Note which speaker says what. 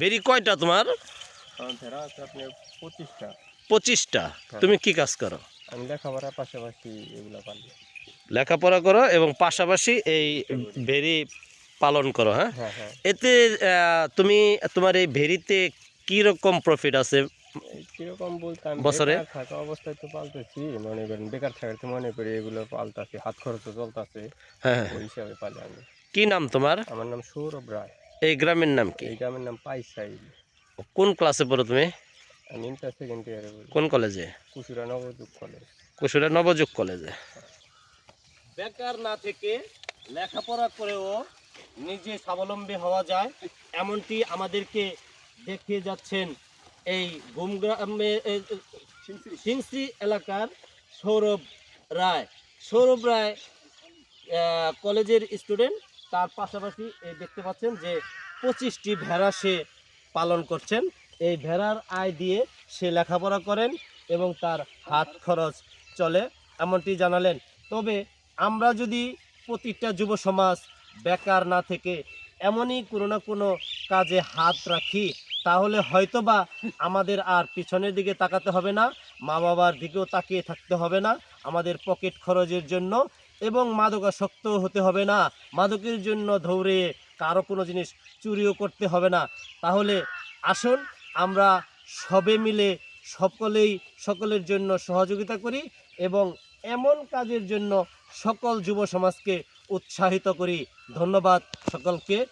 Speaker 1: Very কয়টা তোমার?
Speaker 2: ভেড়া আছে আপনার পঁচিশটা।
Speaker 1: পঁচিশটা। তুমি কি কাজ করো?
Speaker 2: আমি লেখাপড়ার পাশাপাশি এগুলো পালি।
Speaker 1: লেখাপড়া করো এবং পাশাপাশি এই ভেরি পালন করো হ্যাঁ?
Speaker 2: হ্যাঁ হ্যাঁ।
Speaker 1: এতে তুমি তোমার এই ভেরিতে কি রকম প্রফিট আছে?
Speaker 2: কীরকম বলতে আমি
Speaker 1: বছরে?
Speaker 2: থাকা অবস্থায় তো পালতেছি মনে করেন বেকার থাকাতে মনে করি এগুলো পালতাছি হাত খরচ চলতেছে।
Speaker 1: হ্যাঁ হ্যাঁ।
Speaker 2: ওই হিসাবে পালি আমি।
Speaker 1: কি নাম তোমার?
Speaker 2: আমার নাম সৌরভ রায়।
Speaker 1: এই গ্রামের নাম কি?
Speaker 2: এই গ্রামের নাম পাইসাই।
Speaker 1: কোন ক্লাসে পড়ো তুমি?
Speaker 2: আমি ইন্টার সেকেন্ড ইয়ারে বলি
Speaker 1: কোন কলেজে
Speaker 2: কুসুরা নবযুগ কলেজ
Speaker 1: কুশুরা নবযুগ কলেজে বেকার না থেকে লেখাপড়া করেও নিজে স্বাবলম্বী হওয়া যায় এমনটি আমাদেরকে দেখিয়ে যাচ্ছেন এই গুমগ্রামে সিংসি এলাকার সৌরভ রায়। সৌরভ রায় কলেজের স্টুডেন্ট, তার পাশাপাশি এই দেখতে পাচ্ছেন যে পঁচিশটি ভেড়া সে পালন করছেন। এই ভেড়ার আয় দিয়ে সে লেখাপড়া করেন এবং তার হাত খরচ চলে, এমনটি জানালেন। তবে আমরা যদি প্রতিটা যুব সমাজ বেকার না থেকে এমনই কোনো না কোনো কাজে হাত রাখি, তাহলে হয়তোবা আমাদের আর পিছনের দিকে তাকাতে হবে না মা বাবার দিকেও তাকিয়ে থাকতে হবে না। আমাদের পকেট খরচের জন্য এবং মাদকাসক্ত হতে হবে না। মাদকের জন্য ধৌরে কারও কোনো জিনিস চুরিও করতে হবে না। তাহলে আসুন, আমরা সবে মিলে সকলেই সকলের জন্য সহযোগিতা করি এবং এমন কাজের জন্য সকল যুব সমাজকে উৎসাহিত করি। ধন্যবাদ সকলকে।